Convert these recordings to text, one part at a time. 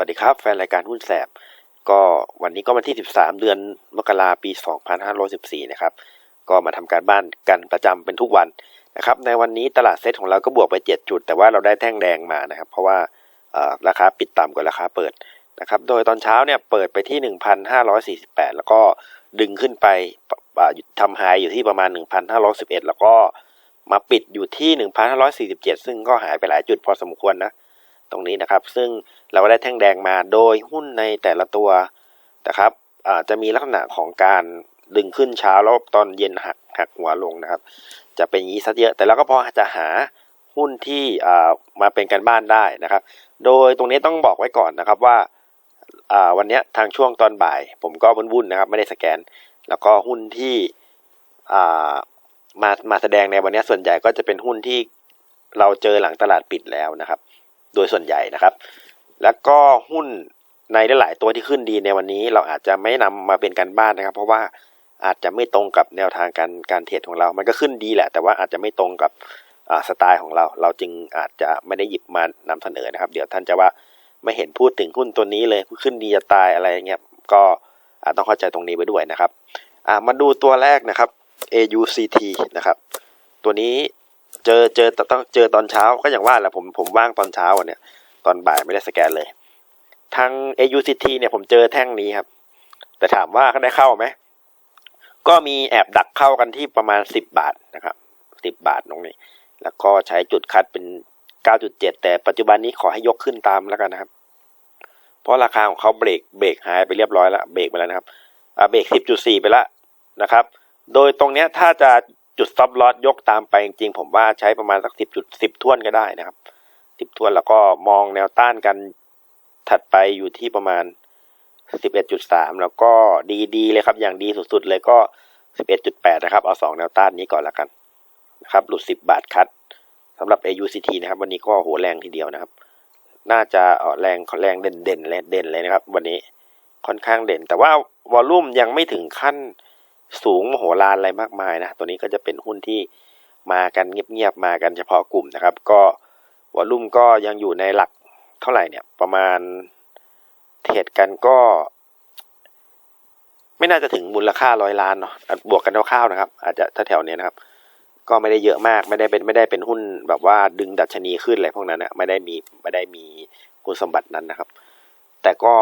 วัสดีครับ แฟนรายการหุ้นแสบ ก็วันนี้ก็วันที่ 13 เดือนมกราปี 2514 นะครับ ก็มาทำการบ้านกันประจำเป็นทุกวันนะครับ ในวันนี้ตลาดเซ็ตของเราก็บวกไป 7 จุด แต่ว่าเราได้แท่งแดงมานะครับ เพราะว่าราคาปิดต่ำกว่าราคาเปิดนะครับ โดยตอนเช้าเนี่ยเปิดไปที่ 1,548 แล้วก็ดึงขึ้นไปทำไฮอยู่ที่ประมาณ 1,511 แล้วก็มาปิดอยู่ที่ 1,547 ซึ่งก็หายไปหลายจุดพอสมควรนะ ตรงนี้นะครับ ซึ่งเราก็ได้แท่งแดงมาโดยหุ้นในแต่ละตัวนะครับจะมีลักษณะของการดึงขึ้นเช้าแล้วตอนเย็นหักหักหัวลงนะครับ จะเป็นอย่างนี้ซะเยอะ แต่เราก็พอจะหาหุ้นที่มาเป็นการบ้านได้นะครับ โดยตรงนี้ต้องบอกไว้ก่อนนะครับว่าวันนี้ทางช่วงตอนบ่าย ผมก็วุ่นๆนะครับ ไม่ได้สแกน แล้วก็หุ้นที่มามาแสดงในวันนี้ส่วนใหญ่ก็จะเป็นหุ้นที่เราเจอหลังตลาดปิดแล้วนะครับ โดยส่วนใหญ่นะครับ แล้วก็หุ้นในหลาย ๆ ตัวที่ขึ้นดีในวันนี้เราอาจจะไม่นำมาเป็นการบ้านนะครับ เพราะว่าอาจจะไม่ตรงกับแนวทางการการเทรดของเรา มันก็ขึ้นดีแหละ แต่ว่าอาจจะไม่ตรงกับสไตล์ของเรา เราจึงอาจจะไม่ได้หยิบมานำเสนอนะครับ เดี๋ยวท่านจะว่าไม่เห็นพูดถึงหุ้นตัวนี้เลยขึ้นดีจะตายอะไรเงี้ย ก็ต้องเข้าใจตรงนี้ไว้ด้วยนะครับ มาดูตัวแรกนะครับ AUCT นะครับ ตัวนี้ เจอเจอต้องเจอตอนเช้าก็อย่างว่าแหละผมผมว่างตอนเช้าอะเนี่ย ตอนบ่ายไม่ได้สแกนเลย ทาง AUCT เนี่ยผมเจอแท่งนี้ครับ แต่ถามว่าเขาได้เข้าไหมก็มีแอบดักเข้ากันที่ประมาณ10บบาทนะครับ10บบาทตรงนี้ แล้วก็ใช้จุดคัดเป็น9.7แต่ปัจจุบันนี้ขอให้ยกขึ้นตามแล้วกันนะครับ เพราะราคาของเขาเบรกเบรกหายไปเรียบร้อยแล้วเบรกไปแล้วนะครับอ่าเบรก10.4ไปแล้วนะครับ โดยตรงเนี้ยถ้าจะ จุด stop loss ยกตามไปจริงๆผมว่าใช้ประมาณสัก10จุด10ท่วนก็ได้นะครับสิบทวนแล้วก็มองแนวต้านกันถัดไปอยู่ที่ประมาณสิบเอ็ดจุดสามแล้วก็ดีดีเลยครับ อย่างดีสุดๆเลยก็สิบเอ็ดจุดแปดนะครับ เอาสองแนวต้านนี้ก่อนละกันนะครับ หลุดสิบบาทคัดสำหรับ AUCT นะครับ วันนี้ก็โหแรงทีเดียวนะครับ น่าจะแรงแรงเด่นเด่นเลยเด่นเลยนะครับ วันนี้ค่อนข้างเด่น แต่ว่าวอลลุ่มยังไม่ถึงขั้น สูงมโหฬารอะไรมากมายนะ ตัวนี้ก็จะเป็นหุ้นที่มากันเงียบๆมากันเฉพาะกลุ่มนะครับ ก็วอลุ่มก็ยังอยู่ในหลักเท่าไหร่เนี่ย ประมาณเทรดกันก็ ไม่น่าจะถึงมูลค่าร้อยล้านเนาะอะบวกกันคร่าวๆนะครับ อาจจะถ้าแถวเนี้ยนะครับ ก็ไม่ได้เยอะมากไม่ได้เป็นไม่ได้เป็นหุ้นแบบว่าดึงดัชนีขึ้นอะไรพวกนั้นนะไม่ได้มีไม่ได้มีคุณสมบัตินั้นนะครับ แต่ก็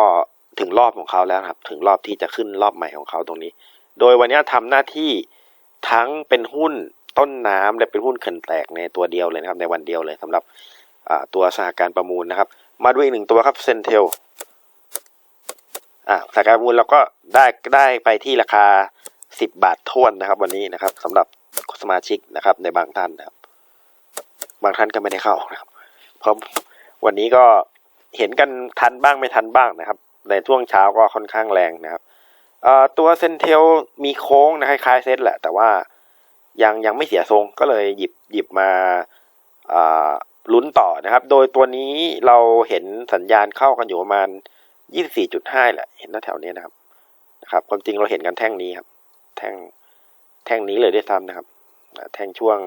ถึงรอบของเขาแล้วครับ ถึงรอบที่จะขึ้นรอบใหม่ของเขาตรงนี้ โดยวันนี้ทำหน้าที่ทั้งเป็นหุ้นต้นน้ำและเป็นหุ้นเขินแตกในตัวเดียวเลยนะครับในวันเดียวเลยสำหรับตัวสหการประมูลนะครับ มาดูอีกหนึ่งตัวครับเซนเทลอ่าสหการประมูลเราก็ได้ได้ไปที่ราคา 10 บาททวนนะครับ วันนี้นะครับสำหรับสมาชิกนะครับ ในบางท่านนะครับ บางท่านก็ไม่ได้เข้านะครับ เพราะวันนี้ก็เห็นกันทันบ้างไม่ทันบ้างนะครับ ในช่วงเช้าก็ค่อนข้างแรงนะครับ ตัวเซนเทลมีโค้งนะคล้ายๆเซตแหละ แต่ว่ายังยังไม่เสียทรงก็เลยหยิบหยิบมาลุ้นต่อนะครับ โดยตัวนี้เราเห็นสัญญาณเข้ากันอยู่ประมาณ 24.5 แหละ เห็นหน้าแถวนี้นะครับ นะครับ ความจริงเราเห็นกันแท่งนี้ครับ แท่งแท่งนี้เลยด้วยซ้ำนะครับ แท่งช่วง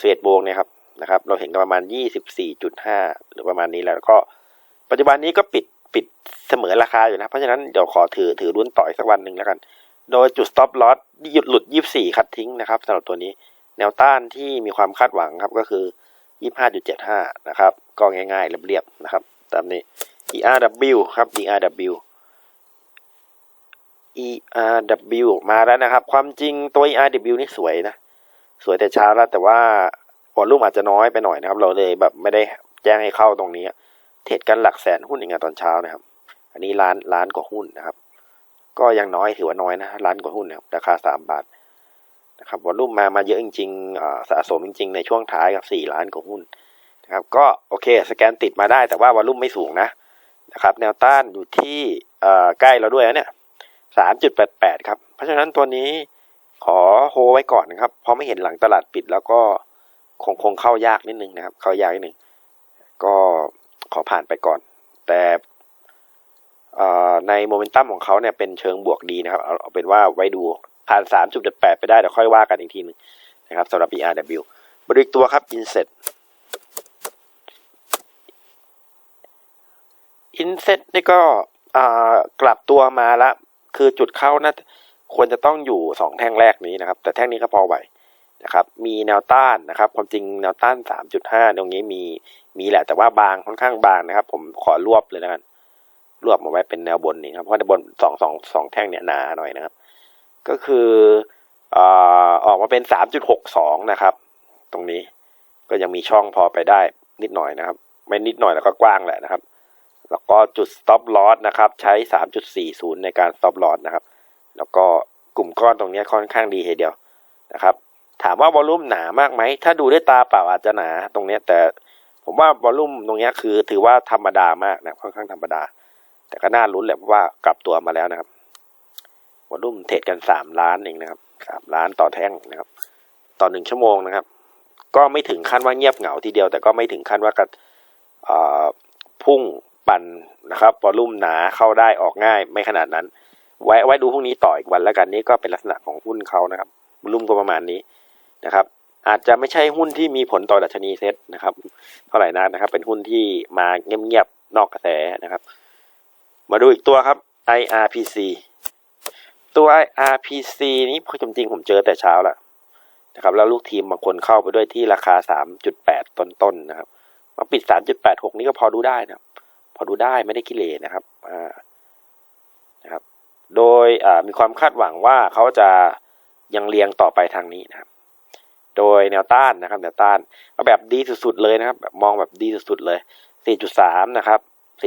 เศษโบงเนี่ยครับนะครับ เราเห็นกันประมาณ 24.5 หรือประมาณนี้แล้วก็ปัจจุบันนี้ก็ปิด ปิดเสมอราคาอยู่นะ เพราะฉะนั้นเดี๋ยวขอถือถือรุ่นต่ออีกสักวันหนึ่งแล้วกัน โดยจุด stop loss หยุดหลุด 24 คัดทิ้งนะครับสำหรับตัวนี้ แนวต้านที่มีความคาดหวังครับก็คือ 25.75 นะครับ ก็ง่ายๆเรียบๆนะครับ ตามนี้ ERW ครับ ERW ERW มาแล้วนะครับ ความจริงตัว ERW นี่สวยนะ สวยแต่เช้าแล้วแต่ว่าวอลลุ่มอาจจะน้อยไปหน่อยนะครับ เราเลยแบบไม่ได้แจ้งให้เข้าตรงนี้ เทรดกันหลักแสนหุ้นอย่างเงี้ยตอนเช้านะครับ อันนี้ล้านล้านกว่าหุ้นนะครับ ก็ยังน้อยถือว่าน้อยนะล้านกว่าหุ้นนะครับราคาสามบาทนะครับวอลุ่มมามาเยอะจริงๆอ่าสะสมจริง ๆ ในช่วงท้ายกับสี่ล้านกว่าหุ้นนะครับ ก็โอเค สแกนติดมาได้แต่ว่าวอลุ่มไม่สูงนะนะครับ แนวต้านอยู่ที่อ่อใกล้เราด้วยนะเนี่ยสามจุดแปดแปดครับ เพราะฉะนั้นตัวนี้ขอโฮไว้ก่อนนะครับ เพราะไม่เห็นหลังตลาดปิดแล้วก็คงคงเข้ายากนิดนึงนะครับ เข้ายากนิดนึงก็ ขอผ่านไปก่อน แต่ในโมเมนตัมของเขาเนี่ยเป็นเชิงบวกดีนะครับ เอาเป็นว่าไว้ดูผ่าน 3.8 ไปได้เดี๋ยวค่อยว่ากันอีกทีหนึงนะครับสำหรับ ERW บริกตัวครับ Inset อินเซ็ตนี่ก็กลับตัวมาละคือจุดเข้าน่าควรจะต้องอยู่สองแท่งแรกนี้นะครับ แต่แท่งนี้ก็พอไหว นะครับมีแนวต้านนะครับความจริงแนวต้านสามจุดห้าตรงนี้มีมีแหละแต่ว่าบางค่อนข้างบางนะครับ ผมขอรวบเลยนะกันรวบมาไว้เป็นแนวบนนี้ครับเพราะแนวบนสองสองสองแท่งเนี่ยหนาหน่อยนะครับ ก็คืออออกมาเป็นสามจุดหกสองนะครับ ตรงนี้ก็ยังมีช่องพอไปได้นิดหน่อยนะครับ ไม่นิดหน่อยแล้วก็กว้างแหละนะครับ แล้วก็จุด stop loss นะครับ ใช้ 3.40 ในการ stop loss นะครับ แล้วก็กลุ่มก้อนตรงนี้ค่อนข้างดีทีเดียวนะครับ ถามว่าวอลลุ่มหนามากไหม ถ้าดูด้วยตาเปล่าอาจจะหนาตรงเนี้ย แต่ผมว่าวอลลุ่มตรงเนี้ยคือ ถือว่าธรรมดามากนะค่อนข้างธรรมดา แต่ก็น่าลุ้นแหละเพราะว่ากลับตัวมาแล้วนะครับวอลลุ่มเทรดกันสามล้านเองนะครับสามล้านต่อแท่งนะครับ ต่อหนึ่งชั่วโมงนะครับ ก็ไม่ถึงขั้นว่าเงียบเหงาทีเดียว แต่ก็ไม่ถึงขั้นว่ากระพุ่งปั่นนะครับวอลลุ่มหนาเข้าได้ออกง่ายไม่ขนาดนั้น ไว้ไว้ดูพรุ่งนี้ต่ออีกวันแล้วกันนี่ก็เป็นลักษณะของหุ้นเขานะครับวอลลุ่มก็ประมาณนี้ นะครับ อาจจะไม่ใช่หุ้นที่มีผลต่อดัชนีเซ็ตนะครับ เท่าไหร่นักนะครับ เป็นหุ้นที่มาเงียบๆนอกกระแสนะครับ มาดูอีกตัวครับ IRPC ตัว IRPC นี้จริงๆผมเจอแต่เช้าแล้วนะครับ แล้วลูกทีมบางคนเข้าไปด้วยที่ราคา 3.8 ต้นๆนะครับมาปิด 3.86 นี้ก็พอดูได้นะครับ พอดูได้ไม่ได้กิเลนะครับอ่านะครับ โดยมีความคาดหวังว่าเขาจะยังเรียงต่อไปทางนี้นะครับ โดยแนวต้านนะครับ แนวต้านเอาแบบดีสุดๆเลยนะครับแบบมองแบบดีสุดๆเลย 4.3 นะครับ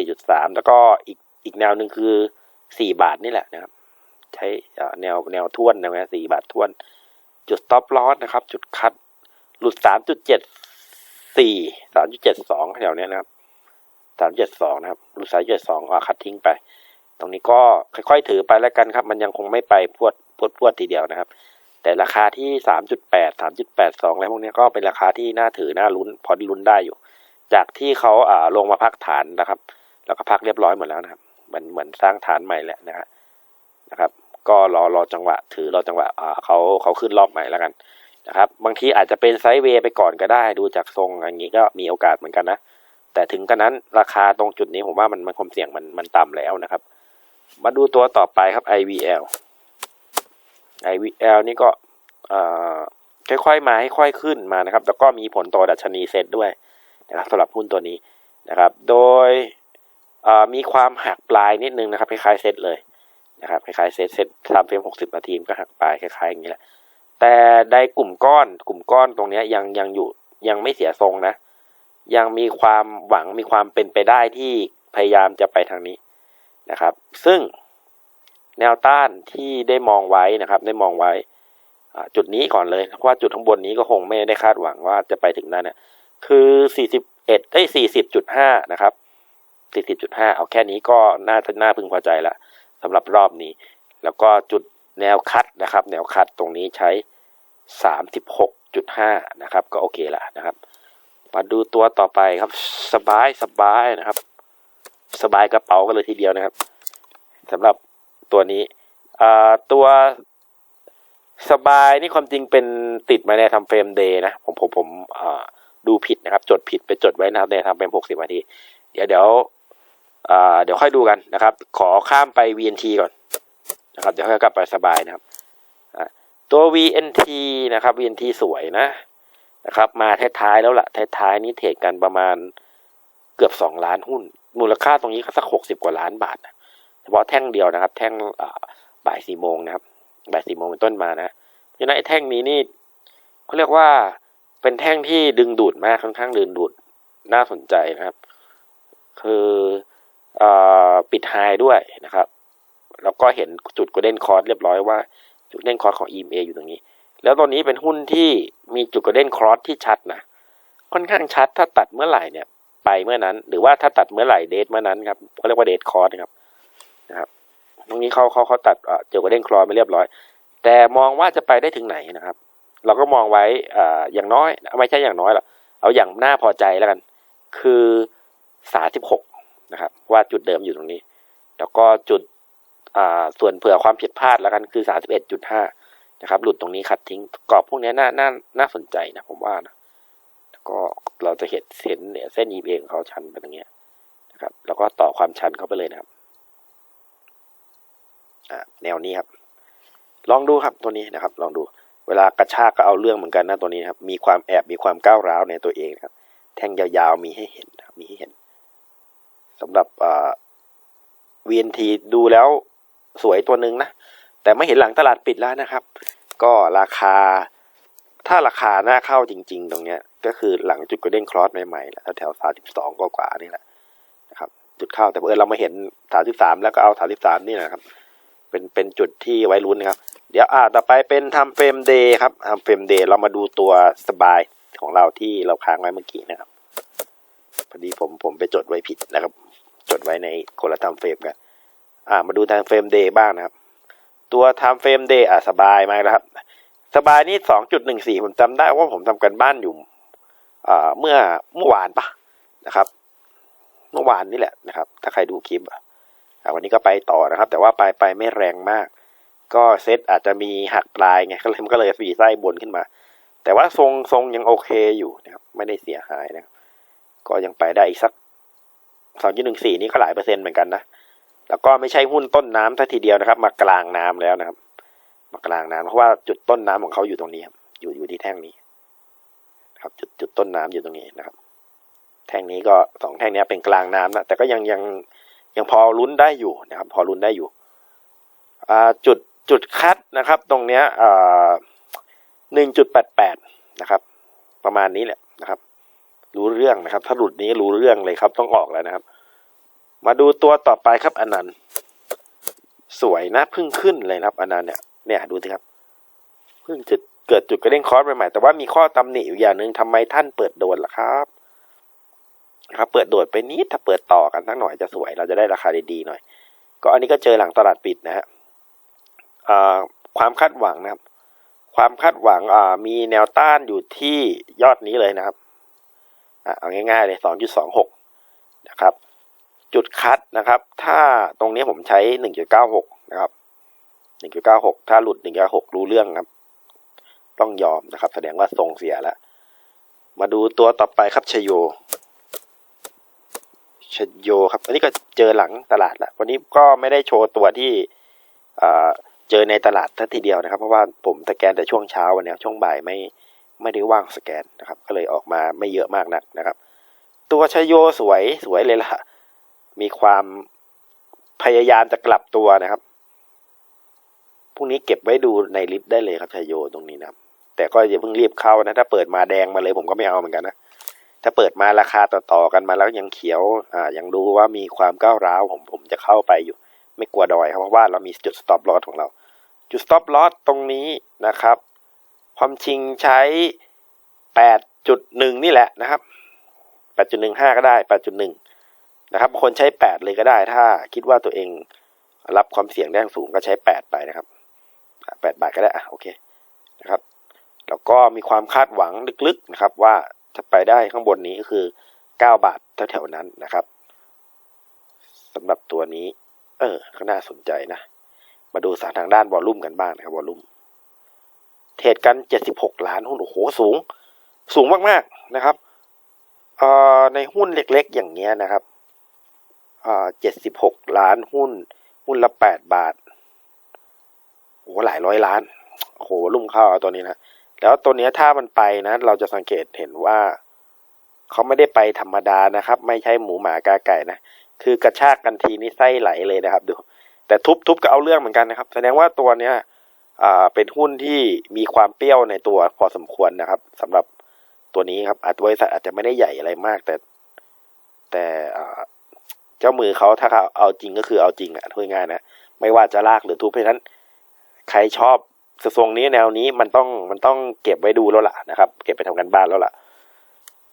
4.3 แล้วก็อีกอีกแนวหนึ่งคือ 4 บาทนี่แหละนะครับ ใช้อ่แนวแนวท่วนนะฮะ4บาทท่วน จุด stop loss นะครับ จุดคัดหลุด 3.74 3.72แถวเนี้ยนะครับ 3.72 นะครับหลุด3.72อะคัดทิ้งไป ตรงนี้ก็ค่อยๆ ถือไปแล้วกันครับ มันยังคงไม่ไปพวดพวดพวดทีเดียวนะครับ แต่ราคาที่ 3.8 3.82อะไรพวกนี้ก็เป็นราคาที่น่าถือน่าลุ้นพอลุ้นได้อยู่ จากที่เขาอ่าลงมาพักฐานนะครับ แล้วก็พักเรียบร้อยหมดแล้วนะครับ มันเหมือนสร้างฐานใหม่แล้วนะฮะนะครับ ก็รอรอจังหวะ ถือรอจังหวะอ่าเขาเขาขึ้นรอบใหม่แล้วกันนะครับ บางทีอาจจะเป็นไซด์เวย์ไปก่อนก็ได้ ดูจากทรงอย่างนี้ก็มีโอกาสเหมือนกันนะ แต่ถึงกันนั้นราคาตรงจุดนี้ผมว่ามันมันความเสี่ยงมันมันต่ำแล้วนะครับ มาดูตัวต่อไปครับ IVL IVL นี่ก็ค่อยๆมาให้ค่อยขึ้นมานะครับ แล้วก็มีผลต่อดัชนีเซ็ตด้วยนะครับสำหรับหุ้นตัวนี้นะครับ โดยมีความหักปลายนิดนึงนะครับคล้ายๆเซ็ตเลยนะครับคล้ายๆเซ็ตเซ็ตทำเฟรมหกสิบนาทีมันก็หักปลายคล้ายๆอย่างนี้แหละแต่ในกลุ่มก้อนกลุ่มก้อนตรงนี้ยังยังอยู่ยังไม่เสียทรงนะ ยังมีความหวังมีความเป็นไปได้ที่พยายามจะไปทางนี้นะครับ ซึ่ง แนวต้านที่ได้มองไว้นะครับ ได้มองไว้จุดนี้ก่อนเลยเพราะว่าจุดข้างบนนี้ก็คงไม่ได้คาดหวังว่าจะไปถึงนั้นเนะคือสี่สิบเอ็ดได้สี่สิบจุดห้านะครับสี่สิบจุดห้าเอาแค่นี้ก็น่าจะน่าพึงพอใจละสำหรับรอบนี้ แล้วก็จุดแนวคัดนะครับ แนวคัดตรงนี้ใช้สามสิบหกจุดห้านะครับ ก็โอเคละนะครับมาดูตัวต่อไปครับ สบายสบายนะครับ สบายกระเป๋ากันเลยทีเดียวนะครับสำหรับ ตัวนี้ตัวสบายนี่ความจริงเป็นติดมาในทำเฟรมเดย์นะ ผมผมผมดูผิดนะครับ จดผิดไปจดไว้นะครับในทำเฟรมหกสิบนาที เดี๋ยวเดี๋ยวเดี๋ยวค่อยดูกันนะครับ ขอข้ามไป VNT ก่อนนะครับ เดี๋ยวค่อยกลับไปสบายนะครับตัว VNT นะครับ VNT สวยนะนะครับ มาท้ายๆแล้วล่ะท้ายๆนี้เทรดกันประมาณเกือบสองล้านหุ้น มูลค่าตรงนี้ก็สักหกสิบกว่าล้านบาทนะ ฉพาะแท่งเดียวนะครับ แท่งบ่ายสี่โมงนะครับ บ่ายสี่โมงเป็นต้นมานะเพราะฉะนั้นไอ้แท่งนี้นี่เขาเรียกว่าเป็นแท่งที่ดึงดูดมากค่อนข้างดึงดูดน่าสนใจนะครับ คืออปิดไฮด้วยนะครับ แล้วก็เห็นจุดกระเด้นคอร์สเรียบร้อยว่าจุดเด้นคอร์สของ EMA อยู่ตรงนี้ แล้วตอนนี้เป็นหุ้นที่มีจุดกระเด้นคอรอสที่ชัดนะค่อนข้างชัดถ้าตัดเมื่อไหร่เนี่ย ไปเมื่อนั้น หรือว่าถ้าตัดเมื่อไหร่เดทเมื่อนั้นครับเขาเรียกว่าเดทคอร์สครับ นะครับตรงนี้เขาเขาเขาตัดเอ่อจุดกระเด้นครอสไปเรียบร้อย แต่มองว่าจะไปได้ถึงไหนนะครับ เราก็มองไว้อ่าอย่างน้อย ไม่ใช่อย่างน้อยหรอกเอาอย่างน่าพอใจแล้วกัน คือสาสิบหกนะครับ ว่าจุดเดิมอยู่ตรงนี้ แล้วก็จุดอ่าส่วนเผื่อความผิดพลาดแล้วกันคือสาสิบเอ็ดจุดห้านะครับ หลุดตรงนี้คัดทิ้งกรอบพวกนี้น่าน่าน่าสนใจนะผมว่านะแล้วก็เราจะเห็นเส้นเนี่ยเส้น EVA ของเขาชันไปตรงเนี้ยนะครับ แล้วก็ต่อความชันเข้าไปเลยนะครับ แนวนี้ครับ ลองดูครับตัวนี้นะครับ ลองดู เวลากระชากก็เอาเรื่องเหมือนกันนะตัวนี้ครับ มีความแอบมีความก้าวร้าวในตัวเองครับ แท่งยาวๆมีให้เห็นครับมีให้เห็นสำหรับอ่า VNT ดูแล้วสวยตัวหนึ่งนะ แต่ไม่เห็นหลังตลาดปิดแล้วนะครับ ก็ราคาถ้าราคาหน้าเข้าจริง ๆ ตรงเนี้ย ก็คือหลังจุดกระเด้งครอสใหม่ๆแล้วแถวสามสิบสองกว่าๆนี่แหละนะครับ จุดเข้าแต่เออเรามาเห็นสามสิบสามแล้วก็เอาสามสิบสามนี่นะครับ เป็นเป็นจุดที่ไว้ลุ้นนะครับ เดี๋ยวอ่าต่อไปเป็นทำเฟรมเดย์ครับทำเฟรมเดย์เรามาดูตัวสบายของเราที่เราค้างไว้เมื่อกี้นะครับ พอดีผมผมไปจดไว้ผิดนะครับ จดไว้ในคนละทำเฟรมกันอ่ามาดูทำเฟรมเดย์บ้างนะครับ ตัวทำเฟรมเดย์อะสบายมากนะครับ สบายนี่สองจุดหนึ่งสี่ผมจำได้ว่าผมทำกันบ้านอยู่อ่าเมื่อเมื่อวานปะนะครับ เมื่อวานนี่แหละนะครับ ถ้าใครดูคลิปอะ วันนี้ก็ไปต่อนะครับ แต่ว่าไปไปไม่แรงมาก ก็เซตอาจจะมีหักปลายไงก็เลยมันก็เลยสีไส้บนขึ้นมา แต่ว่าทรงทรงยังโอเคอยู่นะครับไม่ได้เสียหายนะครับก็ยังไปได้อีกสักสองจุดหนึ่งสี่นี่ก็หลายเปอร์เซ็นต์เหมือนกันนะแล้วก็ไม่ใช่หุ้นต้นน้ำทัทีเดียวนะครับ มากลางน้ำแล้วนะครับ มากลางน้ำเพราะว่าจุดต้นน้ำของเขาอยู่ตรงนี้ครับอยู่อยู่ที่แท่งนี้ ครับจุดจุดต้นน้ำอยู่ตรงนี้นะครับ แท่งนี้ก็สองแท่งนี้เป็นกลางน้ำนะแต่ก็ยังยัง ยังพอลุ้นได้อยู่นะครับ พอลุ้นได้อยู่จุดจุดคัดนะครับ ตรงเนี้ยหนึ่งจุดแปดแปดนะครับ ประมาณนี้แหละนะครับ รู้เรื่องนะครับ ถ้าหลุดนี้รู้เรื่องเลยครับต้องออกแล้วนะครับ มาดูตัวต่อไปครับอนันต์สวยนะพิ่งขึ้นเลยนะครับอนันต์เนี่ยเนี่ยดูสิครับเพิ่งจุดเกิดจุดกระเด้งคอร์สใหม่ๆแต่ว่ามีข้อตำหนิอยู่อย่างหนึ่งทำไมท่านเปิดโดนล่ะครับ ครับเปิดโดดไปนิดถ้าเปิดต่อกันสักหน่อยจะสวย เราจะได้ราคาดีๆหน่อย ก็อันนี้ก็เจอหลังตลาดปิดนะฮะความคาดหวังนะครับ ความคาดหวังมีแนวต้านอยู่ที่ยอดนี้เลยนะครับอะเอาง่ายๆเลยสองจุดสองหกนะครับ จุดคัดนะครับ ถ้าตรงนี้ผมใช้หนึ่งจุดเก้าหกนะครับหนึ่งจุดเก้าหกถ้าหลุดหนึ่งจุดหกรู้เรื่องครับ ต้องยอมนะครับ แสดงว่าทรงเสียแล้ว มาดูตัวต่อไปครับชโย ชโยครับ อันนี้ก็เจอหลังตลาดแล้ววันนี้ก็ไม่ได้โชว์ตัวที่อ่าเจอในตลาดทันทีเดียวนะครับ เพราะว่าผมสแกนแต่ช่วงเช้าวันนี้ช่วงบ่ายไม่ไม่ได้ว่างสแกนนะครับ ก็เลยออกมาไม่เยอะมากนักนะครับ ตัวชโยสวยสวยเลยล่ะ มีความพยายามจะกลับตัวนะครับพรุ่งนี้เก็บไว้ดูในลิสต์ได้เลยครับชโยตรงนี้นะครับแต่ก็อย่าเพิ่งรีบเข้านะ ถ้าเปิดมาแดงมาเลยผมก็ไม่เอาเหมือนกันนะ ถ้าเปิดมาราคาต่อๆกันมาแล้วยังเขียวอ่ายังดูว่ามีความก้าวร้าวผมผมจะเข้าไปอยู่ ไม่กลัวดอยครับเพราะว่าเรามีจุด stop loss ของเรา จุด stop loss ตรงนี้นะครับ ความจริงใช้ 8.1 นี่แหละนะครับ 8.15 ก็ได้ 8.1 นะครับคนใช้ 8 เลยก็ได้ ถ้าคิดว่าตัวเองรับความเสี่ยงได้สูงก็ใช้ 8 ไปนะครับอะ8บาทก็ได้อะโอเคนะครับแล้วก็มีความคาดหวังลึกๆนะครับว่า จะไปได้ข้างบนนี้ก็คือ 9 บาทแถวๆนั้นนะครับสำหรับตัวนี้ เออก็น่าสนใจนะ มาดูสารทางด้านวอลลุ่มกันบ้างนะครับวอลลุ่มเทรดกัน 76 ล้านหุ้นโอ้โหสูง สูงมากๆนะครับเอ่อในหุ้นเล็กๆ อย่างเงี้ยนะครับเอ่อ76 ล้านหุ้น หุ้นละ 8 บาทโอ้โหหลายร้อยล้านโอ้โหลุ่มเข้าเอาตัวนี้นะ แล้วตัวเนี้ยถ้ามันไปนะ เราจะสังเกตเห็นว่าเขาไม่ได้ไปธรรมดานะครับ ไม่ใช่หมูหมากาไก่นะคือกระชากกันทีนี่ไส้ไหลเลยนะครับ ดู แต่ทุบทุบก็เอาเรื่องเหมือนกันนะครับ แสดงว่าตัวเนี้ยอ่าเป็นหุ้นที่มีความเปรี้ยวในตัวพอสมควรนะครับสำหรับตัวนี้ครับอาจบริษัทอาจจะไม่ได้ใหญ่อะไรมาก แต่ แต่เจ้ามือเขาถ้าเขาเอาจริงก็คือเอาจริงอะพูดง่ายนะไม่ว่าจะลากหรือทุบเพราะนั้น ใครชอบ ทรงนี้แนวนี้มันต้องมันต้องเก็บไว้ดูแล้วล่ะนะครับ เก็บไปทำกันบ้านแล้วล่ะ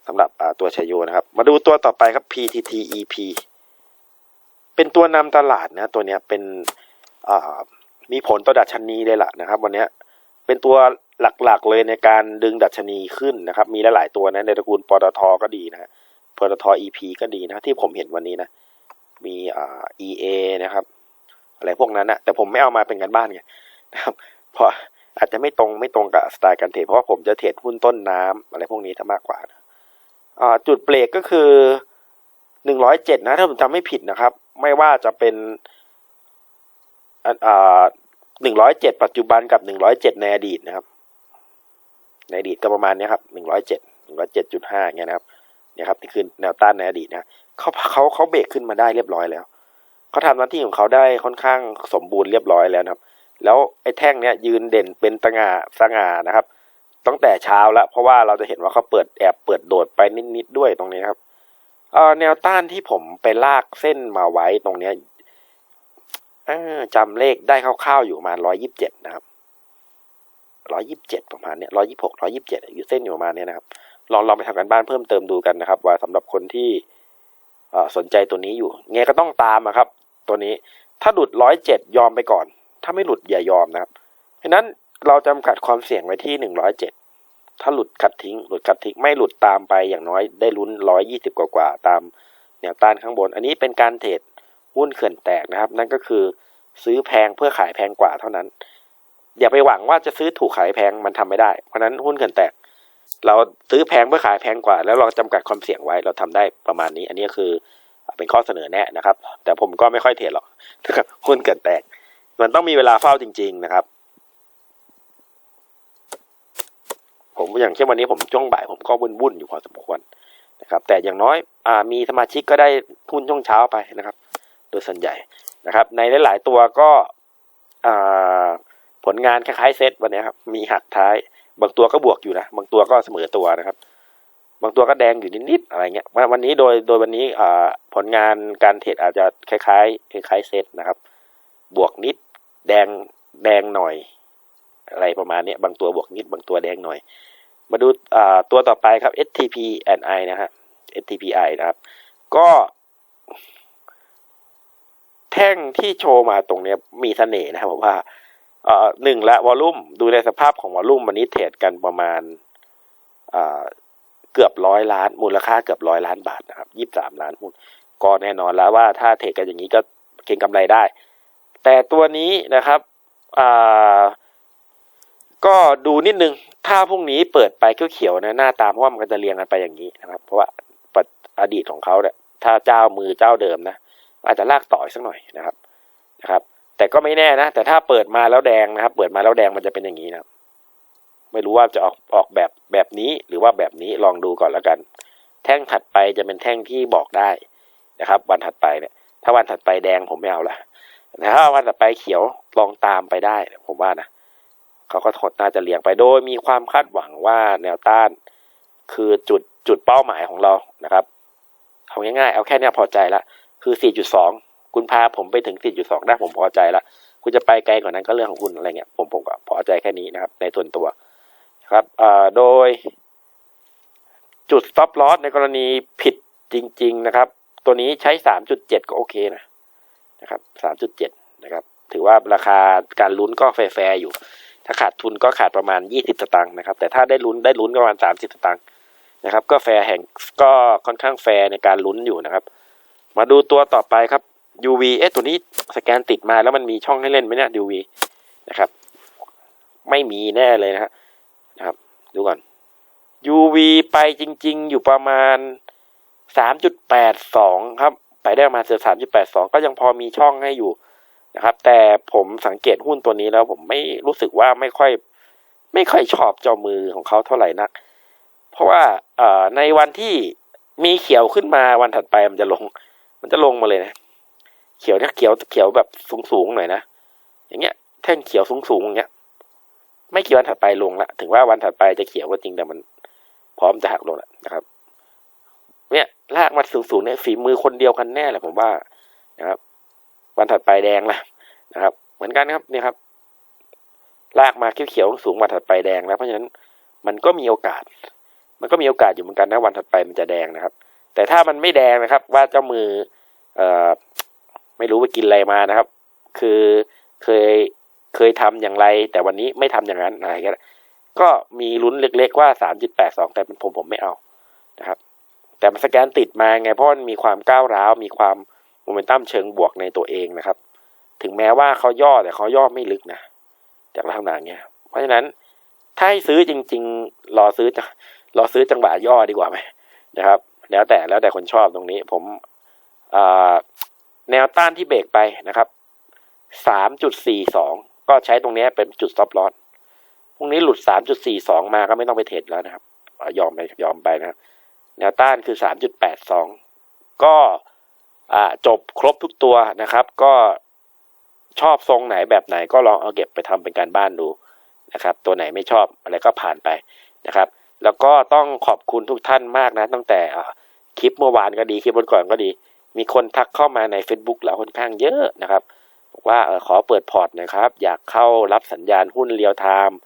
สำหรับตัวชายโยนะครับ มาดูตัวต่อไปครับ PTTEP เป็นตัวนำตลาดนะ ตัวเนี้ยเป็นมีผลต่อดัชนีเลยล่ะนะครับ วันเนี้ยเป็นตัวหลักๆเลยในการดึงดัชนีขึ้นนะครับ มีหลายๆตัวนะในตระกูลปตทก็ดีนะปตท EP ก็ดีนะที่ผมเห็นวันนี้นะ มีอ่า EA นะครับ อะไรพวกนั้นนะแต่ผมไม่เอามาเป็นกันบ้านไงนะครับ เพราะอาจจะไม่ตรงไม่ตรงกับสไตล์การเทรดเพราะว่าผมจะเทรดหุ้นต้นน้ำอะไรพวกนี้ถ้ามากกว่าจุดเบรกก็คือหนึ่งร้อยเจ็ดนะถ้าผมจำไม่ผิดนะครับ ไม่ว่าจะเป็นหนึ่งร้อยเจ็ดปัจจุบันกับหนึ่งร้อยเจ็ดในอดีตนะครับ ในอดีตก็ประมาณนี้ครับหนึ่งร้อยเจ็ดหนึ่งร้อยเจ็ดจุดห้าเงี้ยนะครับเนี่ยครับนี่คือแนวต้านในอดีตนะเขาเขาเขาเบรกขึ้นมาได้เรียบร้อยแล้วเขาทำหน้าที่ของเขาได้ค่อนข้างสมบูรณ์เรียบร้อยแล้วนะครับ แล้วไอ้แท่งเนี้ยยืนเด่นเป็นตะงาสง่านะครับ ตั้งแต่เช้าแล้ว เพราะว่าเราจะเห็นว่าเขาเปิดแอบเปิดโดดไปนิดๆด้วยตรงนี้ครับเอ่อแนวต้านที่ผมไปลากเส้นมาไว้ตรงเนี้ยจำเลขได้คร่าวๆอยู่ประมาณร้อยยิบเจ็ดนะครับร้อยิบเจ็ดประมาณเนี้ยร้อยิบหกร้อยิบเจ็ดอยู่เส้นอยู่ประมาณเนี้ยนะครับ ลองลองไปทำกันบ้านเพิ่มเติมดูกันนะครับ ว่าสำหรับคนที่เอ่อสนใจตัวนี้อยู่ไงก็ต้องตามอะครับ ตัวนี้ถ้าหลุดร้อยเจ็ดยอมไปก่อน ถ้าไม่หลุดอย่ายอมนะครับเพราะนั้นเราจำกัดความเสี่ยงไว้ที่หนึ่งร้อยเจ็ดถ้าหลุดคัดทิ้ง หลุดคัดทิ้งไม่หลุดตามไปอย่างน้อยได้ลุ้นร้อยยี่สิบกว่าๆตามแนวต้านข้างบน อันนี้เป็นการเทรดหุ้นเขื่อนแตกนะครับ นั่นก็คือซื้อแพงเพื่อขายแพงกว่าเท่านั้น อย่าไปหวังว่าจะซื้อถูกขายแพงมันทำไม่ได้ เพราะฉะนั้นหุ้นเขื่อนแตก เราซื้อแพงเพื่อขายแพงกว่า แล้วเราจำกัดความเสี่ยงไว้เราทำได้ประมาณนี้ อันนี้คือเป็นข้อเสนอแนะนะครับ แต่ผมก็ไม่ค่อยเทรดหรอกหุ้นเกิดแตก มันต้องมีเวลาเฝ้าจริง ๆ นะครับ ผมอย่างเช่นวันนี้ผมช่วงบ่ายผมก็วุ่นๆอยู่พอสมควรนะครับ แต่อย่างน้อยอ่ามีสมาชิกก็ได้หุ้นช่วงเช้าไปนะครับ โดยส่วนใหญ่นะครับ ในหลาย ๆ ตัวก็อ่าผลงานคล้ายๆเซตวันนี้ครับ มีหักท้าย บางตัวก็บวกอยู่นะ บางตัวก็เสมอตัวนะครับ บางตัวก็แดงอยู่นิดๆอะไรเงี้ยวันวันนี้โดยโดยวันนี้อ่าผลงานการเทรดอาจจะคล้ายๆคล้ายๆเซตนะครับ บวกนิด แดงแดงหน่อย อะไรประมาณนี้บางตัวบวกนิด บางตัวแดงหน่อย มาดูตัวต่อไปครับ STP and I นะฮะ STPI นะครับ ก็ แท่งที่โชว์มาตรงนี้มีเสน่ห์นะครับผมว่าเอ่อหนึ่งละวอลลุ่มดูในสภาพของวอลลุ่มวันนี้เทรดกันประมาณเกือบร้อยล้าน มูลค่าเกือบร้อยล้านบาทนะครับยี่สามล้านหุ้นก็แน่นอนแล้วว่าถ้าเทรดกันอย่างนี้ก็เก็งกำไรได้ แต่ตัวนี้นะครับก็ดูนิดนึง ถ้าพรุ่งนี้เปิดไปเขียวๆนะหน้าตาเพราะว่ามันก็จะเรียงกันไปอย่างนี้นะครับ เพราะว่าอดีตของเขาเนี่ยถ้าเจ้ามือเจ้าเดิมนะอาจจะลากต่ออีกสักหน่อยนะครับนะครับ แต่ก็ไม่แน่นะ แต่ถ้าเปิดมาแล้วแดงนะครับ เปิดมาแล้วแดงมันจะเป็นอย่างนี้นะครับ ไม่รู้ว่าจะออกออกแบบแบบนี้หรือว่าแบบนี้ลองดูก่อนแล้วกัน แท่งถัดไปจะเป็นแท่งที่บอกได้นะครับ วันถัดไปเนี่ย ถ้าวันถัดไปแดงผมไม่เอาละ แต่ถ้าวันถัดไปเขียวลองตามไปได้ผมว่านะเขาก็ทดน่าจะเลี้ยงไปโดยมีความคาดหวังว่าแนวต้านคือจุดจุดเป้าหมายของเรานะครับเอาง่ายๆเอาแค่นี้พอใจละคือ 4.2 คุณพาผมไปถึง 4.2 ได้ผมพอใจละคุณจะไปไกลกว่านั้นก็เรื่องของคุณอะไรเงี้ยผมผมก็พอใจแค่นี้นะครับ ในส่วนตัวครับเอ่อโดย จุด stop loss ในกรณีผิดจริง ๆ นะครับ ตัวนี้ใช้ 3.7 ก็โอเคนะ นะครับ3.7นะครับ ถือว่าราคาการลุ้นก็แฟร์อยู่ ถ้าขาดทุนก็ขาดประมาณ20สตางค์นะครับ แต่ถ้าได้ลุ้นได้ลุ้นประมาณ30สตางค์นะครับ ก็แฟร์แห่งก็ค่อนข้างแฟร์ในการลุ้นอยู่นะครับ มาดูตัวต่อไปครับ UV เอ๊ะตัวนี้สแกนติดมาแล้วมันมีช่องให้เล่นไหมเนี่ย UV นะครับ ไม่มีแน่เลยนะฮะนะครับ ดูก่อน UV ไปจริง ๆ อยู่ประมาณ3.82ครับ ไปได้ประมาณเสือ3.82ก็ยังพอมีช่องให้อยู่นะครับ แต่ผมสังเกตหุ้นตัวนี้แล้วผมไม่รู้สึกว่าไม่ค่อย ไม่ค่อยชอบเจ้ามือของเขาเท่าไหร่นัก เพราะว่าเอ่อในวันที่มีเขียวขึ้นมาวันถัดไปมันจะลง มันจะลงมาเลยนะ เขียวเนี่ยเขียวเขียวแบบสูงๆหน่อยนะอย่างเงี้ยแท่งเขียวสูงๆอย่างเงี้ยไม่กี่วันถัดไปลงละถึงว่าวันถัดไปจะเขียวก็จริงแต่มันพร้อมจะหักลงแล้วนะครับ เนี่ยลากมาสูงๆเนี่ยฝีมือคนเดียวกันแน่แหละผมว่านะครับวันถัดไปแดงละนะครับ เหมือนกันครับเนี่ยครับ ลากมาเขียวๆสูงวันถัดไปแดงแล้วเพราะฉะนั้นมันก็มีโอกาส มันก็มีโอกาสอยู่เหมือนกันนะวันถัดไปมันจะแดงนะครับ แต่ถ้ามันไม่แดงนะครับ ว่าเจ้ามือ เอ่อไม่รู้ว่ากินอะไรมานะครับ คือเคยเคยทำอย่างไร แต่วันนี้ไม่ทำอย่างนั้นอะไรก็ก็มีลุ้นเล็กๆว่าสามจุดแปดสองแต่เป็นผมผมไม่เอานะครับ แต่มันสแกนติดมาไงเพราะมันมีความก้าวร้าวมีความโมเมนตัมเชิงบวกในตัวเองนะครับ ถึงแม้ว่าเขาย่อแต่เขาย่อไม่ลึกนะจากลักษณะเนี้ยเพราะฉะนั้นถ้าให้ซื้อจริง ๆ รอซื้อจะรอซื้อจังหวะย่อดีกว่าไหมนะครับ แล้วแต่แล้วแต่คนชอบตรงนี้ ผมแนวต้านที่เบรกไปนะครับสามจุดสี่สองก็ใช้ตรงนี้เป็นจุด stop loss พรุ่งนี้หลุดสามจุดสี่สองมาก็ไม่ต้องไปเทรดแล้วนะครับ ยอมไปยอมไปนะครับ แนวต้านคือสามจุดแปดสองก็จบครบทุกตัวนะครับ ก็ชอบทรงไหนแบบไหนก็ลองเอาเก็บไปทำเป็นการบ้านดูนะครับ ตัวไหนไม่ชอบอะไรก็ผ่านไปนะครับ แล้วก็ต้องขอบคุณทุกท่านมากนะ ตั้งแต่คลิปเมื่อวานก็ดีคลิปวันก่อนก็ดี มีคนทักเข้ามาใน Facebook เราค่อนข้างเยอะนะครับบอกว่าออขอเปิดพอร์ตนะครับ อยากเข้ารับสัญญาณหุ้นเรียลไทม์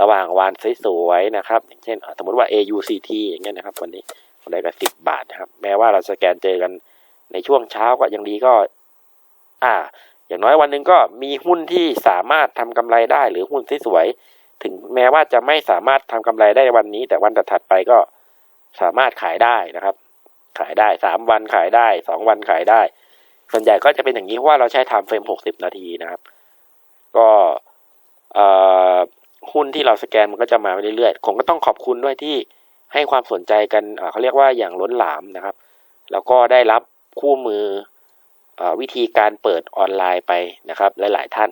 ระหว่างวันสวยๆนะครับ อย่างเช่นสมมติว่า AUCT อย่างเงี้ยนะครับวันนี้ ได้กับสิบบาทนะครับ แม้ว่าเราสแกนเจอกันในช่วงเช้าก็ยังดีก็ อ่า อย่างน้อยวันหนึ่งก็มีหุ้นที่สามารถทำกำไรได้หรือหุ้นที่สวย ถึงแม้ว่าจะไม่สามารถทำกำไรได้วันนี้ แต่วันถัดๆไปก็สามารถขายได้นะครับ ขายได้สามวันขายได้สองวันขายได้ ส่วนใหญ่ก็จะเป็นอย่างนี้เพราะว่าเราใช้ไทม์เฟรมหกสิบนาทีนะครับ ก็เอ่อหุ้นที่เราสแกนมันก็จะมาเรื่อยๆผมก็ต้องขอบคุณด้วยที่ ให้ความสนใจกันเขาเรียกว่าอย่างล้นหลามนะครับ แล้วก็ได้รับคู่มืออวิธีการเปิดออนไลน์ไปนะครับ หลาย ๆ ท่าน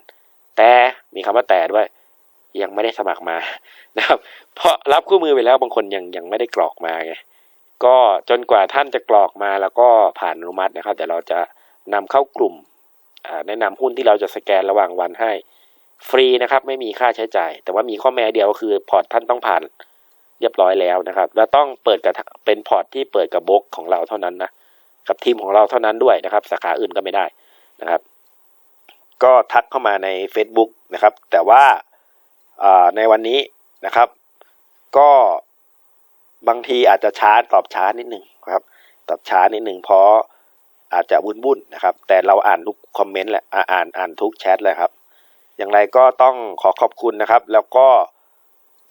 แต่มีคำว่าแต่ด้วยยังไม่ได้สมัครมานะครับ เพราะรับคู่มือไปแล้วบางคนยังยังไม่ได้กรอกมาไงก็จนกว่าท่านจะกรอกมาแล้วก็ผ่านอนุมัตินะครับเดี๋ยวเราจะนำเข้ากลุ่มแนะนำหุ้นที่เราจะสแกนระหว่างวันให้ ฟรีนะครับ ไม่มีค่าใช้จ่าย แต่ว่ามีข้อแม้เดียวก็คือพอร์ตท่านต้องผ่าน รียบร้อยแล้วนะครับ และต้องเปิดกับเป็นพอร์ตที่เปิดกับบล็อกของเราเท่านั้นนะกับทีมของเราเท่านั้นด้วยนะครับ สาขาอื่นก็ไม่ได้นะครับ ก็ทักเข้ามาใน Facebook นะครับ แต่ว่าในวันนี้นะครับ ก็บางทีอาจจะช้าตอบช้านิดหนึ่งครับ ตอบช้านิดหนึ่งเพราะอาจจะวุ่นวุ่นๆนะครับ แต่เราอ่านทุกคอมเมนต์แหละอ่านอ่านทุกแชทเลยครับ อย่างไรก็ต้องขอขอบคุณนะครับ แล้วก็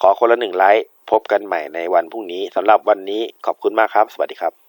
ขอคนละหนึ่งไลค์ พบกันใหม่ในวันพรุ่งนี้สำหรับวันนี้ขอบคุณมากครับ สวัสดีครับ